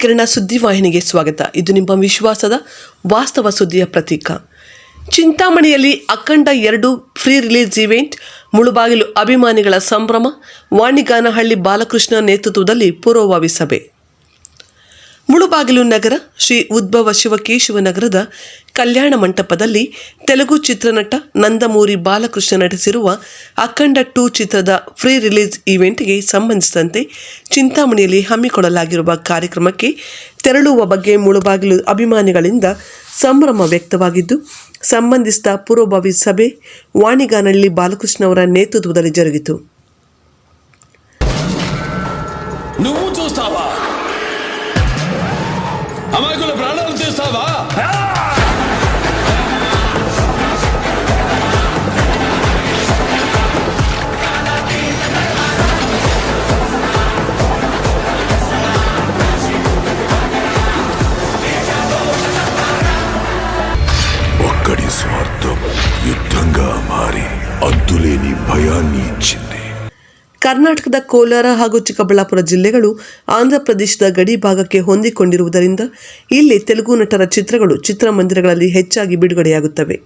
ಕಿರಣ ಸುದ್ದಿವಾಹಿನಿಗೆ ಸ್ವಾಗತ. ಇದು ನಿಮ್ಮ ವಿಶ್ವಾಸದ ವಾಸ್ತವ ಸುದ್ದಿಯ ಪ್ರತೀಕ. ಚಿಂತಾಮಣಿಯಲ್ಲಿ ಅಖಂಡ ಎರಡು ಫ್ರೀ ರಿಲೀಸ್ ಇವೆಂಟ್ ಮುಳುಬಾಗಿಲು ಅಭಿಮಾನಿಗಳ ಸಂಭ್ರಮ, ವಾಣಿಗಾನಹಳ್ಳಿ ಬಾಲಕೃಷ್ಣ ನೇತೃತ್ವದಲ್ಲಿ ಪೂರ್ವಭಾವಿ ಸಭೆ. ಮುಳುಬಾಗಿಲು ನಗರ ಶ್ರೀ ಉದ್ಭವ ಶಿವಕೇಶವ ನಗರದ ಕಲ್ಯಾಣ ಮಂಟಪದಲ್ಲಿ ತೆಲುಗು ಚಿತ್ರನಟ ನಂದಮೂರಿ ಬಾಲಕೃಷ್ಣ ನಟಿಸಿರುವ ಅಖಂಡ ಟೂ ಚಿತ್ರದ ಫ್ರೀ ರಿಲೀಸ್ ಈವೆಂಟ್ಗೆ ಸಂಬಂಧಿಸಿದಂತೆ ಚಿಂತಾಮಣಿಯಲ್ಲಿ ಹಮ್ಮಿಕೊಳ್ಳಲಾಗಿರುವ ಕಾರ್ಯಕ್ರಮಕ್ಕೆ ತೆರಳುವ ಬಗ್ಗೆ ಮುಳುಬಾಗಿಲು ಅಭಿಮಾನಿಗಳಿಂದ ಸಂಭ್ರಮ ವ್ಯಕ್ತವಾಗಿದ್ದು, ಸಂಬಂಧಿಸಿದ ಪೂರ್ವಭಾವಿ ಸಭೆ ವಾಣಿಗಾನಳ್ಳಿ ಬಾಲಕೃಷ್ಣ ಅವರ ನೇತೃತ್ವದಲ್ಲಿ ಜರುಗಿತು. అమాయకుల ప్రాణాలు తీస్తావా? ఒక్కడి స్వార్థం యుద్ధంగా మారి అంతులేని భయాన్ని ఇచ్చింది. ಕರ್ನಾಟಕದ ಕೋಲಾರ ಹಾಗೂ ಚಿಕ್ಕಬಳ್ಳಾಪುರ ಜಿಲ್ಲೆಗಳು ಆಂಧ್ರಪ್ರದೇಶದ ಗಡಿ ಭಾಗಕ್ಕೆ ಹೊಂದಿಕೊಂಡಿರುವುದರಿಂದ ಇಲ್ಲಿ ತೆಲುಗು ನಟರ ಚಿತ್ರಗಳು ಚಿತ್ರಮಂದಿರಗಳಲ್ಲಿ ಹೆಚ್ಚಾಗಿ ಬಿಡುಗಡೆಯಾಗುತ್ತವೆ.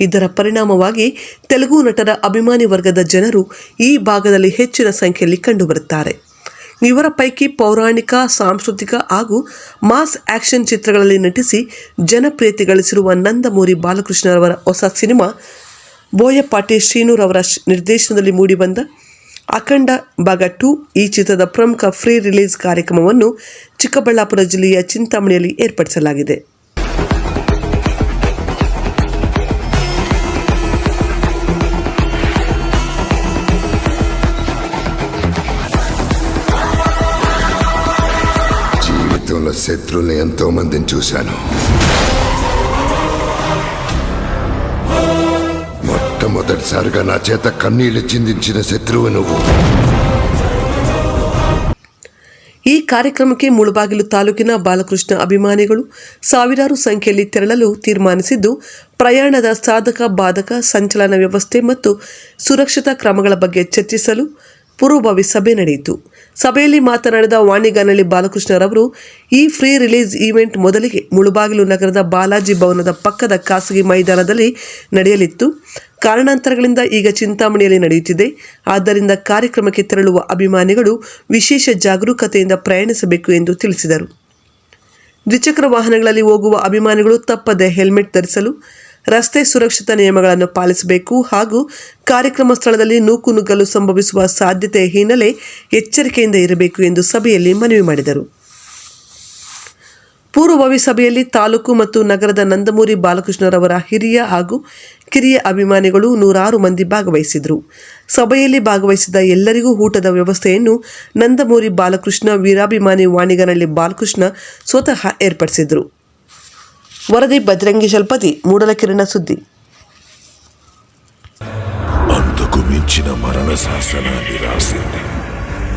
ಇದರ ಪರಿಣಾಮವಾಗಿ ತೆಲುಗು ನಟರ ಅಭಿಮಾನಿ ವರ್ಗದ ಜನರು ಈ ಭಾಗದಲ್ಲಿ ಹೆಚ್ಚಿನ ಸಂಖ್ಯೆಯಲ್ಲಿ ಕಂಡುಬರುತ್ತಾರೆ. ಇವರ ಪೈಕಿ ಪೌರಾಣಿಕ, ಸಾಂಸ್ಕೃತಿಕ ಹಾಗೂ ಮಾಸ್ ಆಕ್ಷನ್ ಚಿತ್ರಗಳಲ್ಲಿ ನಟಿಸಿ ಜನಪ್ರಿಯತೆ ಗಳಿಸಿರುವ ನಂದಮೂರಿ ಬಾಲಕೃಷ್ಣರವರ ಹೊಸ ಸಿನಿಮಾ ಬೋಯಪಾಟಿ ಶ್ರೀನೂರ್ ಅವರ ನಿರ್ದೇಶನದಲ್ಲಿ ಮೂಡಿಬಂದ ಅಖಂಡ ಭಾಗ ಟು ಈ ಚಿತ್ರದ ಪ್ರಮುಖ ಫ್ರೀ ರಿಲೀಸ್ ಕಾರ್ಯಕ್ರಮವನ್ನು ಚಿಕ್ಕಬಳ್ಳಾಪುರ ಜಿಲ್ಲೆಯ ಚಿಂತಾಮಣಿಯಲ್ಲಿ ಏರ್ಪಡಿಸಲಾಗಿದೆ జీవితంలో శత్రువుల్ని ఎంతో మందిని చూశాను మొట్టమొదటిసారిగా నా చేత కన్నీళ్లు చిందించిన శత్రువు నువ్వు ಈ ಕಾರ್ಯಕ್ರಮಕ್ಕೆ ಮುಳುಬಾಗಿಲು ತಾಲೂಕಿನ ಬಾಲಕೃಷ್ಣ ಅಭಿಮಾನಿಗಳು ಸಾವಿರಾರು ಸಂಖ್ಯೆಯಲ್ಲಿ ತೆರಳಲು ತೀರ್ಮಾನಿಸಿದ್ದು ಪ್ರಯಾಣದ ಸಾಧಕ ಬಾಧಕ ಸಂಚಲನ ವ್ಯವಸ್ಥೆ ಮತ್ತು ಸುರಕ್ಷತಾ ಕ್ರಮಗಳ ಬಗ್ಗೆ ಚರ್ಚಿಸಲು ಪೂರ್ವಭಾವಿ ಸಭೆ ನಡೆಯಿತು ಸಭೆಯಲ್ಲಿ ಮಾತನಾಡಿದ ವಾಣಿಗಾನಹಳ್ಳಿ ಬಾಲಕೃಷ್ಣರವರು ಈ ಫ್ರೀ ರಿಲೀಸ್ ಈವೆಂಟ್ ಮೊದಲಿಗೆ ಮುಳುಬಾಗಿಲು ನಗರದ ಬಾಲಾಜಿ ಭವನದ ಪಕ್ಕದ ಖಾಸಗಿ ಮೈದಾನದಲ್ಲಿ ನಡೆಯಲಿತ್ತು ಕಾರಣಾಂತರಗಳಿಂದ ಈಗ ಚಿಂತಾಮಣಿಯಲ್ಲಿ ನಡೆಯುತ್ತಿದೆ. ಆದ್ದರಿಂದ ಕಾರ್ಯಕ್ರಮಕ್ಕೆ ತೆರಳುವ ಅಭಿಮಾನಿಗಳು ವಿಶೇಷ ಜಾಗರೂಕತೆಯಿಂದ ಪ್ರಯಾಣಿಸಬೇಕು ಎಂದು ತಿಳಿಸಿದರು. ದ್ವಿಚಕ್ರ ವಾಹನಗಳಲ್ಲಿ ಹೋಗುವ ಅಭಿಮಾನಿಗಳು ತಪ್ಪದೆ ಹೆಲ್ಮೆಟ್ ಧರಿಸಲು, ರಸ್ತೆ ಸುರಕ್ಷತಾ ನಿಯಮಗಳನ್ನು ಪಾಲಿಸಬೇಕು ಹಾಗೂ ಕಾರ್ಯಕ್ರಮ ಸ್ಥಳದಲ್ಲಿ ನೂಕು ನುಗ್ಗಲು ಸಂಭವಿಸುವ ಸಾಧ್ಯತೆ ಹಿನ್ನೆಲೆ ಎಚ್ಚರಿಕೆಯಿಂದ ಇರಬೇಕು ಎಂದು ಸಭೆಯಲ್ಲಿ ಮನವಿ ಮಾಡಿದರು. ಪೂರ್ವಭಾವಿ ಸಭೆಯಲ್ಲಿ ತಾಲೂಕು ಮತ್ತು ನಗರದ ನಂದಮೂರಿ ಬಾಲಕೃಷ್ಣರವರ ಹಿರಿಯ ಹಾಗೂ ಕಿರಿಯ ಅಭಿಮಾನಿಗಳು ನೂರಾರು ಮಂದಿ ಭಾಗವಹಿಸಿದರು ಸಭೆಯಲ್ಲಿ ಭಾಗವಹಿಸಿದ ಎಲ್ಲರಿಗೂ ಊಟದ ವ್ಯವಸ್ಥೆಯನ್ನು ನಂದಮೂರಿ ಬಾಲಕೃಷ್ಣ ವೀರಾಭಿಮಾನಿ ವಾಣಿಗನಹಳ್ಳಿ ಬಾಲಕೃಷ್ಣ ಸ್ವತಃ ಏರ್ಪಡಿಸಿದರು ವರದಿ ಬಜರಂಗಿ ಶಲ್ಪತಿ ಮೂಡಲಕಿರಣ ಸುದ್ದಿ అంతకు మించిన మరణ శాసనాన్ని రాసింది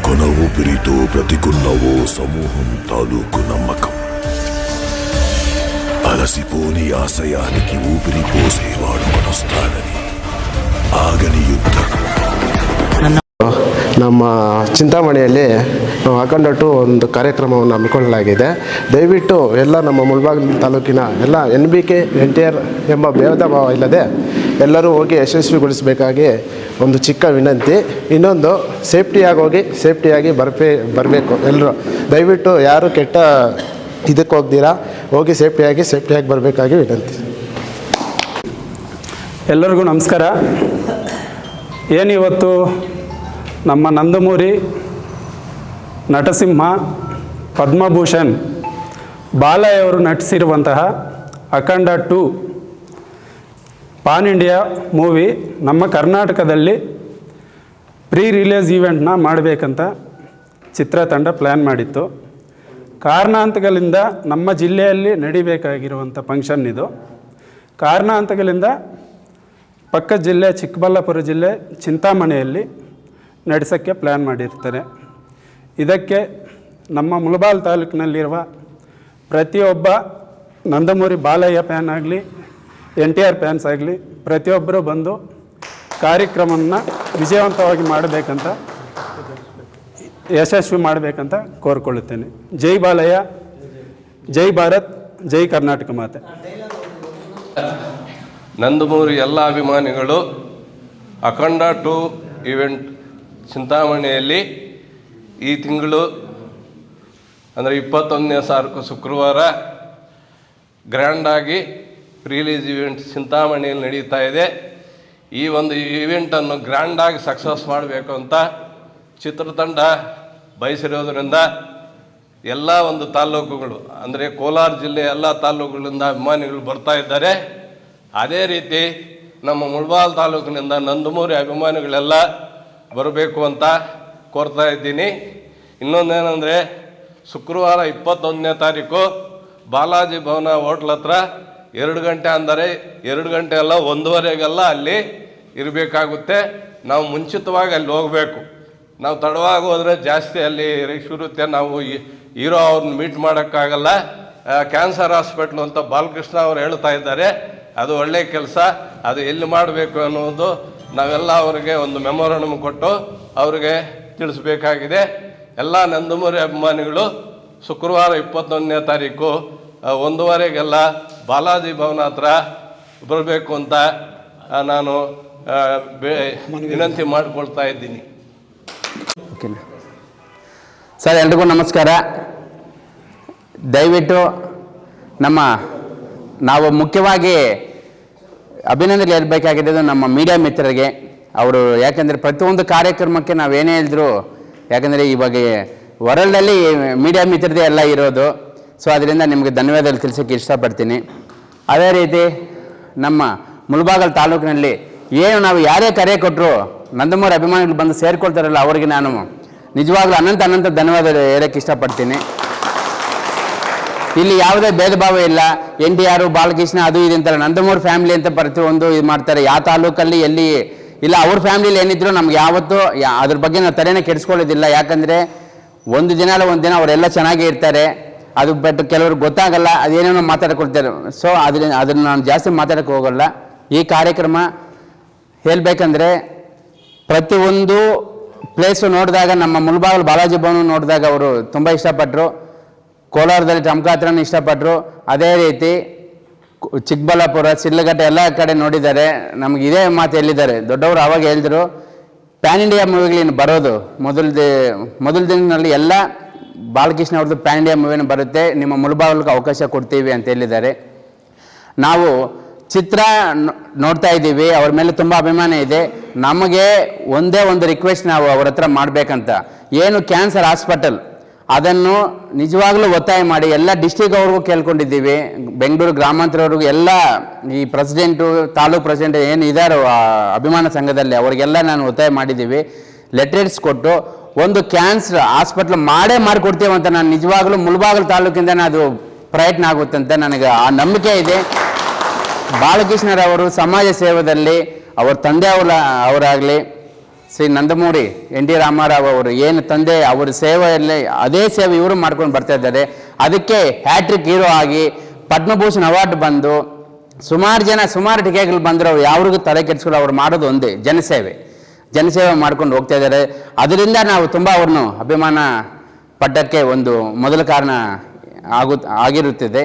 కొన ఊపిరితో బ్రతికున్న ఓ సమూహం తాలూకు నమ్మకం అలసిపోని ఆశయానికి ఊపిరి పోసేవాడు కొనొస్తాడని ఆగని యుద్ధం ನಮ್ಮ ಚಿಂತಾಮಣಿಯಲ್ಲಿ ನಾವು ಹಾಕೊಂಡಟ್ಟು ಒಂದು ಕಾರ್ಯಕ್ರಮವನ್ನು ಹಮ್ಮಿಕೊಳ್ಳಲಾಗಿದೆ ದಯವಿಟ್ಟು ಎಲ್ಲ ನಮ್ಮ ಮುಳಬಾಗಿಲು ತಾಲೂಕಿನ ಎಲ್ಲ N B K N T R ಎಂಬ ಭೇದ ಭಾವ ಇಲ್ಲದೆ ಎಲ್ಲರೂ ಹೋಗಿ ಯಶಸ್ವಿಗೊಳಿಸಬೇಕಾಗಿ ಒಂದು ಚಿಕ್ಕ ವಿನಂತಿ ಇನ್ನೊಂದು ಸೇಫ್ಟಿಯಾಗಿ ಹೋಗಿ ಸೇಫ್ಟಿಯಾಗಿ ಬರಬೇ ಬರಬೇಕು ಎಲ್ಲರೂ ದಯವಿಟ್ಟು ಯಾರು ಕೆಟ್ಟ ಇದಕ್ಕೆ ಹೋಗ್ದಿರಾ ಹೋಗಿ ಸೇಫ್ಟಿಯಾಗಿ ಸೇಫ್ಟಿಯಾಗಿ ಬರಬೇಕಾಗಿ ವಿನಂತಿ. ಎಲ್ಲರಿಗೂ ನಮಸ್ಕಾರ. ಏನಿವತ್ತು ನಮ್ಮ ನಂದಮೂರಿ ನಟಸಿಂಹ ಪದ್ಮಭೂಷಣ್ ಬಾಲಯ್ಯವರು ನಟಿಸಿರುವಂತಹ ಅಖಂಡ ಟು ಪಾನ್ ಇಂಡಿಯಾ ಮೂವಿ ನಮ್ಮ ಕರ್ನಾಟಕದಲ್ಲಿ ಪ್ರೀ ರಿಲೀಸ್ ಈವೆಂಟ್ನ ಮಾಡಬೇಕಂತ ಚಿತ್ರತಂಡ ಪ್ಲ್ಯಾನ್ ಮಾಡಿತ್ತು. ಕಾರಣಾಂತಗಳಿಂದ ನಮ್ಮ ಜಿಲ್ಲೆಯಲ್ಲಿ ನಡಿಬೇಕಾಗಿರುವಂಥ ಫಂಕ್ಷನ್ ಇದು. ಕಾರಣಾಂತಗಳಿಂದ ಪಕ್ಕ ಜಿಲ್ಲೆ, ಚಿಕ್ಕಬಳ್ಳಾಪುರ ಜಿಲ್ಲೆ, ಚಿಂತಾಮಣಿಯಲ್ಲಿ ನಡೆಸೋಕ್ಕೆ ಪ್ಲ್ಯಾನ್ ಮಾಡಿರ್ತಾರೆ. ಇದಕ್ಕೆ ನಮ್ಮ ಮುಳಬಾಲ್ ತಾಲೂಕಿನಲ್ಲಿರುವ ಪ್ರತಿಯೊಬ್ಬ ನಂದಮೂರಿ ಬಾಲಯ್ಯ ಫ್ಯಾನ್ ಆಗಲಿ, ಎನ್ ಟಿ ಆರ್ ಫ್ಯಾನ್ಸ್ ಆಗಲಿ ಪ್ರತಿಯೊಬ್ಬರು ಬಂದು ಕಾರ್ಯಕ್ರಮವನ್ನು ವಿಜಯವಂತವಾಗಿ ಮಾಡಬೇಕಂತ ಯಶಸ್ವಿ ಮಾಡಬೇಕಂತ ಕೋರ್ಕೊಳ್ಳುತ್ತೇನೆ. ಜೈ ಬಾಲಯ್ಯ, ಜೈ ಭಾರತ್, ಜೈ ಕರ್ನಾಟಕ ಮಾತೆ. ನಂದಮೂರಿ ಎಲ್ಲ ಅಭಿಮಾನಿಗಳು, ಅಖಂಡ ಟು ಇವೆಂಟ್ ಚಿಂತಾಮಣಿಯಲ್ಲಿ ಈ ತಿಂಗಳು, ಅಂದರೆ ಇಪ್ಪತ್ತೊಂದನೇ ಸಾರ್ಕು ಶುಕ್ರವಾರ ಗ್ರ್ಯಾಂಡಾಗಿ ರಿಲೀಸ್ ಇವೆಂಟ್ ಚಿಂತಾಮಣಿಯಲ್ಲಿ ನಡೀತಾ ಇದೆ. ಈ ಒಂದು ಇವೆಂಟನ್ನು ಗ್ರ್ಯಾಂಡಾಗಿ ಸಕ್ಸಸ್ ಮಾಡಬೇಕು ಅಂತ ಚಿತ್ರತಂಡ ಬಯಸಿರೋದ್ರಿಂದ ಎಲ್ಲ ಒಂದು ತಾಲ್ಲೂಕುಗಳು, ಅಂದರೆ ಕೋಲಾರ ಜಿಲ್ಲೆ ಎಲ್ಲ ತಾಲ್ಲೂಕುಗಳಿಂದ ಅಭಿಮಾನಿಗಳು ಬರ್ತಾ ಇದ್ದಾರೆ. ಅದೇ ರೀತಿ ನಮ್ಮ ಮುಳ್ಬಾಲ್ ತಾಲೂಕಿನಿಂದ ನಂದಮೂರಿ ಅಭಿಮಾನಿಗಳೆಲ್ಲ ಬರಬೇಕು ಅಂತ ಕೋರ್ತಾ ಇದ್ದೀನಿ. ಇನ್ನೊಂದೇನೆಂದರೆ ಶುಕ್ರವಾರ ಇಪ್ಪತ್ತೊಂದನೇ ತಾರೀಕು ಬಾಲಾಜಿ ಭವನ ಹೋಟ್ಲ್ ಹತ್ರ ಎರಡು ಗಂಟೆ ಅಂದರೆ ಎರಡು ಗಂಟೆ ಅಲ್ಲ ಒಂದೂವರೆಗೆಲ್ಲ ಅಲ್ಲಿ ಇರಬೇಕಾಗುತ್ತೆ. ನಾವು ಮುಂಚಿತವಾಗಿ ಅಲ್ಲಿ ಹೋಗಬೇಕು. ನಾವು ತಡವಾಗಿ ಹೋದರೆ ಜಾಸ್ತಿ ಅಲ್ಲಿ ರಶ್ ಇರುತ್ತೆ ನಾವು ಇರೋ ಹೀರೋ ಅವ್ರನ್ನ ಮೀಟ್ ಮಾಡೋಕ್ಕಾಗಲ್ಲ. ಕ್ಯಾನ್ಸರ್ ಹಾಸ್ಪಿಟ್ಲು ಅಂತ ಬಾಲಕೃಷ್ಣ ಅವರು ಹೇಳ್ತಾ ಇದ್ದಾರೆ. ಅದು ಒಳ್ಳೆಯ ಕೆಲಸ ಅದು ಎಲ್ಲಿ ಮಾಡಬೇಕು ಅನ್ನೋದು ನಾವೆಲ್ಲ ಅವರಿಗೆ ಒಂದು ಮೆಮೊರಂಡಮ್ ಕೊಟ್ಟು ಅವರಿಗೆ ತಿಳಿಸ್ಬೇಕಾಗಿದೆ. ಎಲ್ಲ ನಂದಮೂರಿ ಅಭಿಮಾನಿಗಳು ಶುಕ್ರವಾರ ಇಪ್ಪತ್ತೊಂದನೇ ತಾರೀಕು ಒಂದೂವರೆಗೆಲ್ಲ ಬಾಲಾಜಿ ಭವನ ಹತ್ರ ಬರಬೇಕು ಅಂತ ನಾನು ವಿನಂತಿ ಮಾಡಿಕೊಳ್ತಾ ಇದ್ದೀನಿ. ಓಕೆನಾ? ಸರ್, ಎಲ್ರಿಗೂ ನಮಸ್ಕಾರ. ದಯವಿಟ್ಟು ನಮ್ಮ, ನಾವು ಮುಖ್ಯವಾಗಿ ಅಭಿನಂದನೆ ಇರಬೇಕಾಗಿದ್ದು ನಮ್ಮ ಮೀಡಿಯಾ ಮಿತ್ರರಿಗೆ. ಅವರು ಯಾಕಂದರೆ ಪ್ರತಿಯೊಂದು ಕಾರ್ಯಕ್ರಮಕ್ಕೆ ನಾವೇನೇ ಹೇಳಿದ್ರು, ಯಾಕಂದರೆ ಇವಾಗ ವರ್ಲ್ಡಲ್ಲಿ ಮೀಡಿಯಾ ಮಿತ್ರದೇ ಎಲ್ಲ ಇರೋದು. ಸೊ ಅದರಿಂದ ನಿಮಗೆ ಧನ್ಯವಾದಗಳು ತಿಳಿಸೋಕ್ಕೆ ಇಷ್ಟಪಡ್ತೀನಿ. ಅದೇ ರೀತಿ ನಮ್ಮ ಮುಳಬಾಗಲ್ ತಾಲೂಕಿನಲ್ಲಿ ಏನು ನಾವು ಯಾರೇ ಕರೆ ಕೊಟ್ಟರು ನಂದಮೂರು ಅಭಿಮಾನಿಗಳು ಬಂದು ಸೇರಿಕೊಳ್ತಾರಲ್ಲ ಅವರಿಗೆ ನಾನು ನಿಜವಾಗ್ಲೂ ಅನಂತ ಅನಂತ ಧನ್ಯವಾದ ಹೇಳಕ್ಕೆ ಇಷ್ಟಪಡ್ತೀನಿ. ಇಲ್ಲಿ ಯಾವುದೇ ಭೇದ ಭಾವ ಇಲ್ಲ. ಎನ್ ಡಿ ಆರು, ಬಾಲಕೃಷ್ಣ ಅದು ಇದು ಅಂತಾರೆ ನಂದಮೂರು ಫ್ಯಾಮಿಲಿ ಅಂತ ಪ್ರತಿಯೊಂದು ಇದು ಮಾಡ್ತಾರೆ. ಯಾವ ತಾಲೂಕಲ್ಲಿ, ಎಲ್ಲಿ, ಇಲ್ಲ ಅವ್ರ ಫ್ಯಾಮಿಲಿಲಿ ಏನಿದ್ರು ನಮ್ಗೆ ಯಾವತ್ತೂ ಅದ್ರ ಬಗ್ಗೆ ನಾವು ತಲೆನೇ ಕೆಡಿಸ್ಕೊಳ್ಳೋದಿಲ್ಲ. ಯಾಕಂದರೆ ಒಂದು ದಿನ ಅಲ್ಲ, ಒಂದು ದಿನ ಅವರೆಲ್ಲ ಚೆನ್ನಾಗೇ ಇರ್ತಾರೆ. ಅದು ಬಟ್ ಕೆಲವರು ಗೊತ್ತಾಗಲ್ಲ ಅದೇನೇನೋ ಮಾತಾಡ್ಕೊಳ್ತಾರೆ ಸೊ ಅದ್ರ ಅದನ್ನು ನಾನು ಜಾಸ್ತಿ ಮಾತಾಡೋಕ್ಕೆ ಹೋಗಲ್ಲ. ಈ ಕಾರ್ಯಕ್ರಮ ಹೇಳಬೇಕಂದ್ರೆ ಪ್ರತಿಯೊಂದು ಪ್ಲೇಸು ನೋಡಿದಾಗ ನಮ್ಮ ಮುಲ್ಬಾಗಲ್ ಬಾಲಾಜಿ ಭವನ ನೋಡಿದಾಗ ಅವರು ತುಂಬ ಇಷ್ಟಪಟ್ಟರು ಕೋಲಾರದಲ್ಲಿ ಟಮಕ ಇಷ್ಟಪಟ್ಟರು ಅದೇ ರೀತಿ ಚಿಕ್ಕಬಳ್ಳಾಪುರ ಸಿಲ್ಲಗಟ್ಟೆ ಎಲ್ಲ ಕಡೆ ನೋಡಿದ್ದಾರೆ ನಮ್ಗೆ ಇದೇ ಮಾತು ಹೇಳಿದ್ದಾರೆ. ದೊಡ್ಡವರು ಆವಾಗ ಹೇಳಿದರು ಪ್ಯಾನ್ ಇಂಡಿಯಾ ಮೂವಿಗಳೇನು ಬರೋದು. ಮೊದಲ ಮೊದಲ ದಿನದಲ್ಲಿ ಎಲ್ಲ ಬಾಲಕೃಷ್ಣ ಅವ್ರದ್ದು ಪ್ಯಾನ್ ಇಂಡಿಯಾ ಮೂವಿನ ಬರುತ್ತೆ. ನಿಮ್ಮ ಮುಳುಬಾಗಲಿಗೆ ಅವಕಾಶ ಕೊಡ್ತೀವಿ ಅಂತ ಹೇಳಿದ್ದಾರೆ. ನಾವು ಚಿತ್ರ ನೋಡ್ತಾ ಇದ್ದೀವಿ. ಅವ್ರ ಮೇಲೆ ತುಂಬ ಅಭಿಮಾನ ಇದೆ. ನಮಗೆ ಒಂದೇ ಒಂದು ರಿಕ್ವೆಸ್ಟ್ ನಾವು ಅವ್ರ ಹತ್ರ ಮಾಡಬೇಕಂತ. ಏನು ಕ್ಯಾನ್ಸರ್ ಹಾಸ್ಪಿಟಲ್ ಅದನ್ನು ನಿಜವಾಗ್ಲೂ ಒತ್ತಾಯ ಮಾಡಿ ಎಲ್ಲ ಡಿಸ್ಟಿಕ್ ಅವ್ರಿಗೂ ಕೇಳ್ಕೊಂಡಿದ್ದೀವಿ. ಬೆಂಗಳೂರು ಗ್ರಾಮಾಂತರವ್ರಿಗೂ ಎಲ್ಲ ಈ ಪ್ರೆಸಿಡೆಂಟು ತಾಲೂಕು ಪ್ರೆಸಿಡೆಂಟ್ ಏನು ಇದ್ದಾರೋ ಅಭಿಮಾನ ಸಂಘದಲ್ಲಿ ಅವರಿಗೆಲ್ಲ ನಾನು ಒತ್ತಾಯ ಮಾಡಿದ್ದೀವಿ. ಲೆಟರ್ಸ್ ಕೊಟ್ಟು ಒಂದು ಕ್ಯಾನ್ಸರ್ ಹಾಸ್ಪಿಟ್ಲ್ ಮಾಡೇ ಮಾಡಿಕೊಡ್ತೀವಿ ಅಂತ ನಾನು ನಿಜವಾಗ್ಲೂ ಮುಳಬಾಗಲು ತಾಲೂಕಿಂದ ಅದು ಪ್ರಯತ್ನ ಆಗುತ್ತಂತ ನನಗೆ ಆ ನಂಬಿಕೆ ಇದೆ. ಬಾಲಕೃಷ್ಣರವರು ಸಮಾಜ ಸೇವೆಯಲ್ಲಿ ಅವ್ರ ತಂದೆ ಅವರ ಅವರಾಗಲಿ, ಶ್ರೀ ನಂದಮೂರಿ ಎನ್ ಡಿ ರಾಮಾರಾವ್ ಅವರು ಏನು ತಂದೆ, ಅವ್ರ ಸೇವೆಯಲ್ಲಿ ಅದೇ ಸೇವೆ ಇವರು ಮಾಡ್ಕೊಂಡು ಬರ್ತಾ ಇದ್ದಾರೆ. ಅದಕ್ಕೆ ಹ್ಯಾಟ್ರಿಕ್ ಹೀರೋ ಆಗಿ ಪದ್ಮಭೂಷಣ್ ಅವಾರ್ಡ್ ಬಂದು ಸುಮಾರು ಜನ, ಸುಮಾರು ಟಿಕೆಗಳು ಬಂದರು ಅವ್ರು ಯಾವ್ರಿಗೂ ತಲೆ ಕೆಡಿಸ್ಕೊಂಡು ಅವ್ರು ಮಾಡೋದು ಒಂದೇ, ಜನಸೇವೆ. ಜನಸೇವೆ ಮಾಡ್ಕೊಂಡು ಹೋಗ್ತಾ ಇದ್ದಾರೆ. ಅದರಿಂದ ನಾವು ತುಂಬ ಅವ್ರನ್ನು ಅಭಿಮಾನ ಪಟ್ಟಕ್ಕೆ ಒಂದು ಮೊದಲ ಕಾರಣ ಆಗು ಆಗಿರುತ್ತದೆ.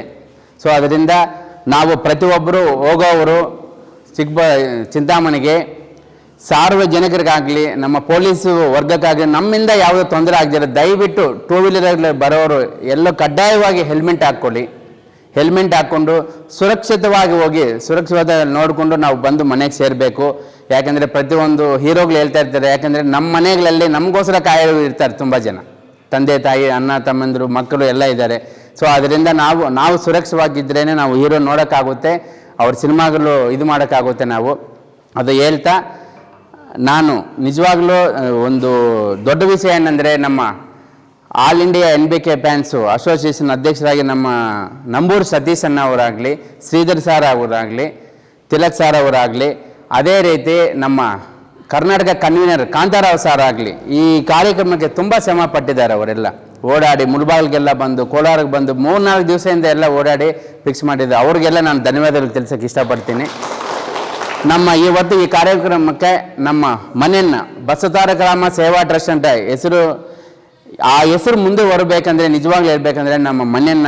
ಸೊ ಅದರಿಂದ ನಾವು ಪ್ರತಿಯೊಬ್ಬರು ಹೋಗೋವರು ಚಿಕ್ಕ ಚಿಂತಾಮಣಿಗೆ ಸಾರ್ವಜನಿಕರಿಗಾಗಲಿ, ನಮ್ಮ ಪೊಲೀಸು ವರ್ಗಕ್ಕಾಗಲಿ, ನಮ್ಮಿಂದ ಯಾವುದೇ ತೊಂದರೆ ಆಗದಿರೋ ದಯವಿಟ್ಟು ಟೂ ವೀಲರಲ್ಲಿ ಬರೋರು ಎಲ್ಲೋ ಕಡ್ಡಾಯವಾಗಿ ಹೆಲ್ಮೆಟ್ ಹಾಕ್ಕೊಳ್ಳಿ. ಹೆಲ್ಮೆಟ್ ಹಾಕ್ಕೊಂಡು ಸುರಕ್ಷಿತವಾಗಿ ಹೋಗಿ ಸುರಕ್ಷಿತ ನೋಡಿಕೊಂಡು ನಾವು ಬಂದು ಮನೆಗೆ ಸೇರಬೇಕು. ಯಾಕೆಂದರೆ ಪ್ರತಿಯೊಂದು ಹೀರೋಗಳು ಹೇಳ್ತಾ ಇರ್ತಾರೆ, ಯಾಕೆಂದರೆ ನಮ್ಮ ಮನೆಗಳಲ್ಲಿ ನಮಗೋಸ್ಕರ ಕಾಯೋರು ಇರ್ತಾರೆ ತುಂಬ ಜನ. ತಂದೆ, ತಾಯಿ, ಅಣ್ಣ, ತಮ್ಮಂದಿರು, ಮಕ್ಕಳು ಎಲ್ಲ ಇದ್ದಾರೆ. ಸೊ ಅದರಿಂದ ನಾವು ನಾವು ಸುರಕ್ಷಿತವಾಗಿದ್ದರೇ ನಾವು ಹೀರೋ ನೋಡೋಕ್ಕಾಗುತ್ತೆ. ಅವ್ರ ಸಿನಿಮಾಗಳು ಇದು ಮಾಡೋಕ್ಕಾಗುತ್ತೆ ನಾವು. ಅದು ಹೇಳ್ತಾ, ನಾನು ನಿಜವಾಗ್ಲೂ ಒಂದು ದೊಡ್ಡ ವಿಷಯ ಏನಂದರೆ ನಮ್ಮ all India N B K fans, association ಅಧ್ಯಕ್ಷರಾಗಿ ನಮ್ಮ ನಂಬೂರು ಸತೀಶ್ ಅಣ್ಣ ಅವರಾಗಲಿ, ಶ್ರೀಧರ್ ಸಾರ್ ಅವರಾಗಲಿ, ತಿಲಕ್ ಸಾರ್ ಅವರಾಗಲಿ, ಅದೇ ರೀತಿ ನಮ್ಮ ಕರ್ನಾಟಕ ಕನ್ವೀನರ್ ಕಾಂತಾರಾವ್ ಸಾರ್ ಆಗಲಿ ಈ ಕಾರ್ಯಕ್ರಮಕ್ಕೆ ತುಂಬ ಶ್ರಮ ಪಟ್ಟಿದ್ದಾರೆ ಅವರೆಲ್ಲ. ಓಡಾಡಿ ಮುಳಬಾಗಿಲ್ಗೆಲ್ಲ ಬಂದು ಕೋಲಾರಕ್ಕೆ ಬಂದು ಮೂರ್ನಾಲ್ಕು ದಿವಸದಿಂದ ಎಲ್ಲ ಓಡಾಡಿ ಫಿಕ್ಸ್ ಮಾಡಿದ್ದು ಅವ್ರಿಗೆಲ್ಲ ನಾನು ಧನ್ಯವಾದಗಳು ತಿಳಿಸೋಕ್ಕೆ ಇಷ್ಟಪಡ್ತೀನಿ. ನಮ್ಮ ಇವತ್ತು ಈ ಕಾರ್ಯಕ್ರಮಕ್ಕೆ ನಮ್ಮ ಮನೆಯನ್ನ ಬಸತಾರ ಗ್ರಾಮ ಸೇವಾ ಟ್ರಸ್ಟ್ ಅಂತ ಹೆಸರು, ಆ ಹೆಸರು ಮುಂದೆ ಬರಬೇಕಂದ್ರೆ, ನಿಜವಾಗ್ಲೂ ಹೇಳ್ಬೇಕಂದ್ರೆ ನಮ್ಮ ಮನೆಯನ್ನ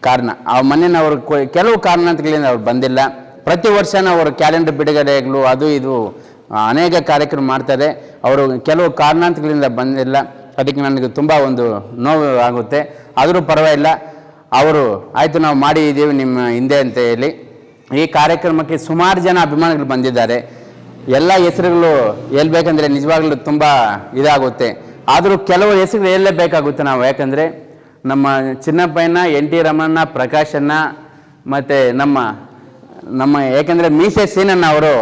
ಕಾರಣ. ಆ ಮನೆಯನ್ನು ಅವರು ಕೆಲವು ಕಾರಣಗಳಿಂದ ಅವ್ರು ಬಂದಿಲ್ಲ. ಪ್ರತಿ ವರ್ಷನೂ ಅವರು ಕ್ಯಾಲೆಂಡರ್ ಬಿಡುಗಡೆಗಳು, ಅದು ಇದು ಅನೇಕ ಕಾರ್ಯಕ್ರಮ ಮಾಡ್ತಾರೆ. ಅವರು ಕೆಲವು ಕಾರಣಾಂತಗಳಿಂದ ಬಂದಿಲ್ಲ. ಅದಕ್ಕೆ ನನಗೆ ತುಂಬ ಒಂದು ನೋವು ಆಗುತ್ತೆ. ಆದರೂ ಪರವಾಗಿಲ್ಲ. ಅವರು, ಆಯಿತು, ನಾವು ಮಾಡಿದ್ದೀವಿ ನಿಮ್ಮ ಹಿಂದೆ ಅಂತ ಹೇಳಿ. ಈ ಕಾರ್ಯಕ್ರಮಕ್ಕೆ ಸುಮಾರು ಜನ ಅಭಿಮಾನಿಗಳು ಬಂದಿದ್ದಾರೆ. ಎಲ್ಲ ಹೆಸರುಗಳು ಹೇಳ್ಬೇಕಂದ್ರೆ ನಿಜವಾಗ್ಲೂ ತುಂಬ ಇದಾಗುತ್ತೆ. ಆದರೂ ಕೆಲವು ಹೆಸರುಗಳು ಹೇಳಲೇಬೇಕಾಗುತ್ತೆ ನಾವು. ಯಾಕಂದರೆ ನಮ್ಮ ಚಿನ್ನಪ್ಪಯ್ಯನ, ಎನ್ ಟಿ ರಮಣ್ಣ ಪ್ರಕಾಶಣ್ಣ ಮತ್ತು ನಮ್ಮ ನಮ್ಮ, ಯಾಕೆಂದರೆ ಮೀಸೆ ಸೀನನ್ನ ಅವರು,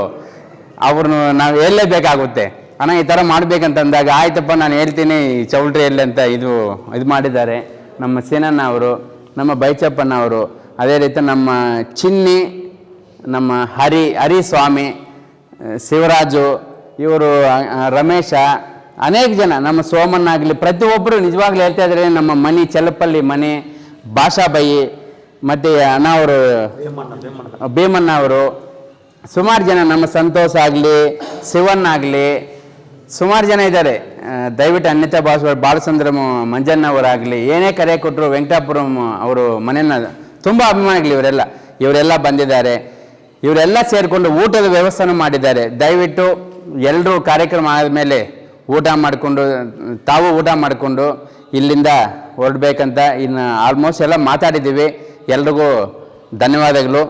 ಅವ್ರನ್ನ ನಾವು ಹೇಳಲೇಬೇಕಾಗುತ್ತೆ. ಅಣ್ಣ, ಈ ಥರ ಮಾಡ್ಬೇಕಂತ ಅಂದಾಗ ಆಯ್ತಪ್ಪ, ನಾನು ಹೇಳ್ತೀನಿ, ಈ ಚೌಲ್ಟ್ರಿ ಎಲ್ಲಿ ಅಂತ ಇದು ಇದು ಮಾಡಿದ್ದಾರೆ. ನಮ್ಮ ಸೇನಣ್ಣ ಅವರು, ನಮ್ಮ ಬೈಚಪ್ಪಣ್ಣ ಅವರು, ಅದೇ ರೀತಿ ನಮ್ಮ ಚಿನ್ನಿ, ನಮ್ಮ ಹರಿ, ಹರಿಸ್ವಾಮಿ, ಶಿವರಾಜು, ಇವರು ರಮೇಶ, ಅನೇಕ ಜನ, ನಮ್ಮ ಸೋಮಣ್ಣ ಆಗಲಿ, ಪ್ರತಿಯೊಬ್ಬರು ನಿಜವಾಗ್ಲೂ ಹೇಳ್ತಾ ಇದ್ದಾರೆ, ನಮ್ಮ ಮನಿ ಚಲಪಲ್ಲಿ ಮನೆ ಭಾಷಾಬಾಯಿ ಮತ್ತು ಅಣ್ಣ ಅವರು, ಭೀಮಣ್ಣ ಅವರು, ಸುಮಾರು ಜನ ನಮ್ಮ ಸಂತೋಷ ಆಗಲಿ, ಶಿವಣ್ಣ ಆಗಲಿ ಸುಮಾರು ಜನ ಇದ್ದಾರೆ. ದಯವಿಟ್ಟು ಅನ್ಯತಾ ಭಾಸ್ವರ್ ಬಾಲಚಂದ್ರ ಮಂಜಣ್ಣ ಅವರಾಗಲಿ, ಏನೇ ಕರೆ ಕೊಟ್ಟರು ವೆಂಕಟಾಪುರಂ ಅವರು ಮನೆಯನ್ನು ತುಂಬ ಅಭಿಮಾನಿಗಳು ಇವರೆಲ್ಲ. ಇವರೆಲ್ಲ ಬಂದಿದ್ದಾರೆ. ಇವರೆಲ್ಲ ಸೇರಿಕೊಂಡು ಊಟದ ವ್ಯವಸ್ಥೆನೂ ಮಾಡಿದ್ದಾರೆ. ದಯವಿಟ್ಟು ಎಲ್ಲರೂ ಕಾರ್ಯಕ್ರಮ ಆದಮೇಲೆ ಊಟ ಮಾಡಿಕೊಂಡು, ತಾವು ಊಟ ಮಾಡಿಕೊಂಡು ಇಲ್ಲಿಂದ ಹೊರಡ್ಬೇಕಂತ ಇನ್ನು ಆಲ್ಮೋಸ್ಟ್ ಎಲ್ಲ ಮಾತಾಡಿದ್ದೀವಿ. ಎಲ್ರಿಗೂ ಧನ್ಯವಾದಗಳು.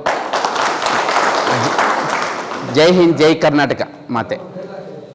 ಜೈ ಹಿಂದ್, ಜೈ ಕರ್ನಾಟಕ. ಮಾತೆ.